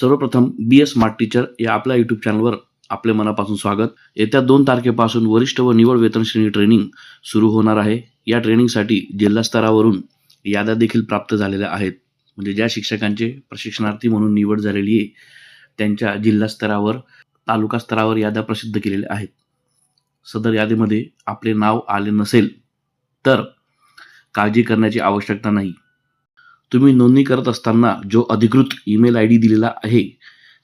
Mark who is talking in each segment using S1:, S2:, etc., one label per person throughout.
S1: सर्वप्रथम बी S smart teacher या आपल्या यूट्यूब चॅनलवर आपले मनापासून स्वागत. येत्या दोन तारखेपासून वरिष्ठ व निवड वेतन श्रेणी ट्रेनिंग सुरू होणार आहे. या ट्रेनिंगसाठी जिल्हा स्तरावरून याद्या देखील प्राप्त झालेल्या आहेत. म्हणजे ज्या शिक्षकांचे प्रशिक्षणार्थी म्हणून निवड झालेली आहे त्यांच्या जिल्हा स्तरावर तालुका स्तरावर याद्या प्रसिद्ध केलेल्या आहेत. सदर यादीमध्ये आपले नाव आले नसेल तर काळजी करण्याची आवश्यकता नाही. तुम्ही नोंदणी करत असताना जो अधिकृत ईमेल आय डी दिलेला आहे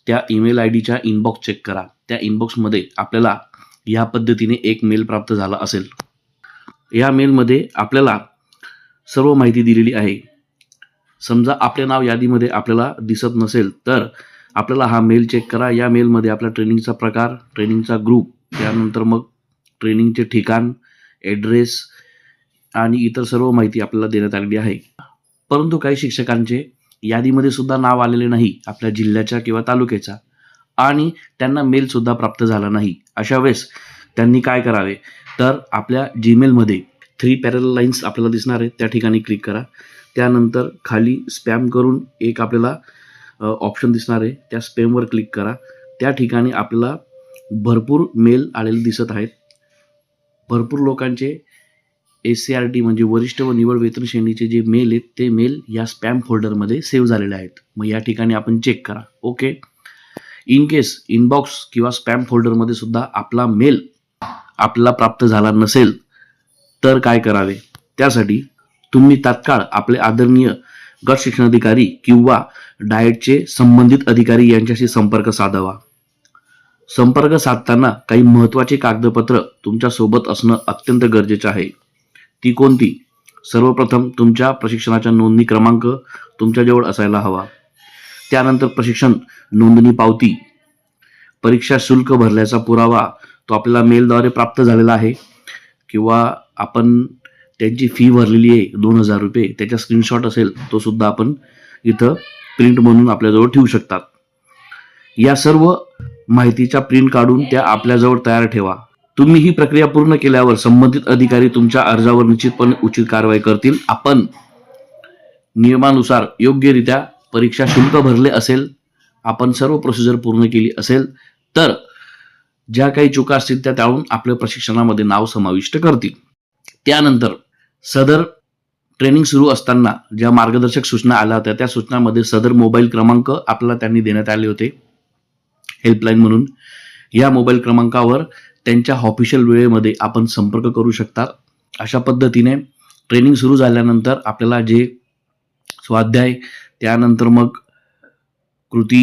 S1: त्या ईमेल आय डीच्या इनबॉक्स चेक करा. त्या इनबॉक्समध्ये आपल्याला या पद्धतीने एक मेल प्राप्त झाला असेल. या मेलमध्ये आपल्याला सर्व माहिती दिलेली आहे. समजा आपले नाव यादीमध्ये आपल्याला दिसत नसेल तर आपल्याला हा मेल चेक करा. या मेलमध्ये आपल्या ट्रेनिंगचा प्रकार ट्रेनिंगचा ग्रुप त्यानंतर मग ट्रेनिंगचे ठिकाण ॲड्रेस आणि इतर सर्व माहिती आपल्याला देण्यात आलेली आहे. परंतु काही शिक्षकांचे यादीमध्ये सुद्धा नाव आलेले नाही आपल्या जिल्ह्याच्या किंवा तालुक्याच्या. आणि त्यांना मेलसुद्धा प्राप्त झाला नाही. अशा वेळेस त्यांनी काय करावे? तर आपल्या जीमेलमध्ये थ्री पॅरल लाईन्स आपल्याला दिसणार आहेत. त्या ठिकाणी क्लिक करा. त्यानंतर खाली स्पॅम करून एक आपल्याला ऑप्शन दिसणार आहे. त्या स्पॅमवर क्लिक करा. त्या ठिकाणी आपल्याला भरपूर मेल आलेले दिसत आहेत. भरपूर लोकांचे एस सी आर टी म्हणजे वरिष्ठ व निवड वेतन श्रेणीचे जे मेल आहेत ते मेल या स्पॅम फोल्डरमध्ये सेव्ह झालेले आहेत. मग या ठिकाणी आपण चेक करा. ओके? इन केस इनबॉक्स किंवा स्पॅम फोल्डरमध्ये सुद्धा आपला मेल आपल्याला प्राप्त झाला नसेल तर काय करावे? त्यासाठी तुम्ही तात्काळ आपले आदरणीय गट शिक्षण अधिकारी किंवा डाएटचे संबंधित अधिकारी यांच्याशी संपर्क साधावा. संपर्क साधताना काही महत्त्वाचे कागदपत्र तुमच्यासोबत असणं अत्यंत गरजेचं आहे. ती कोणती? सर्वप्रथम तुमच्या प्रशिक्षणाचा नोंदणी क्रमांक तुमच्याजवळ असायला हवा. त्यानंतर प्रशिक्षण नोंदणी पावती. परीक्षा शुल्क भरल्याचा पुरावा तो आपल्याला मेलद्वारे प्राप्त झालेला आहे. किंवा आपण त्यांची फी भरलेली आहे दोन हजार रुपये त्याचा स्क्रीनशॉट असेल तो सुद्धा आपण इथं प्रिंट म्हणून आपल्याजवळ ठेवू शकतात. या सर्व माहितीच्या प्रिंट काढून त्या आपल्याजवळ तयार ठेवा. तुम्ही ही प्रक्रिया पूर्ण केल्यावर संबंधित अधिकारी तुमच्या अर्जावर निश्चितपणे उचित कारवाई करतील. आपण नियमानुसार योग्यरित्या परीक्षा शुल्क भरले असेल आपण सर्व प्रोसिजर पूर्ण केली असेल तर ज्या काही चुका असतील त्या टाळून आपल्या प्रशिक्षणामध्ये नाव समाविष्ट करतील. त्यानंतर सदर ट्रेनिंग सुरू असताना ज्या मार्गदर्शक सूचना आल्या होत्या त्या सूचनामध्ये सदर मोबाईल क्रमांक आपल्याला त्यांनी देण्यात आले होते हेल्पलाईन म्हणून. या मोबाईल क्रमांकावर त्यांच्या ऑफिशियल वेळेमध्ये आपण संपर्क करू शकता. अशा पद्धतीने ट्रेनिंग सुरू झाल्यानंतर आपल्याला जे स्वाध्याय त्यानंतर मग कृती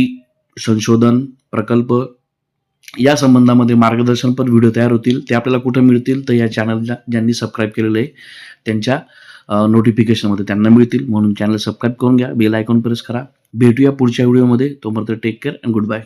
S1: संशोधन प्रकल्प या संबंधामध्ये मार्गदर्शनपर व्हिडिओ तयार होतील. ते आपल्याला कुठं मिळतील तर या चॅनलला ज्यांनी सबस्क्राईब केलेलं आहे त्यांच्या नोटिफिकेशनमध्ये त्यांना मिळतील. म्हणून चॅनल सबस्क्राईब करून घ्या. बेल आयकॉन प्रेस करा. भेटूया पुढच्या व्हिडिओमध्ये तोपर्यंत take care and good bye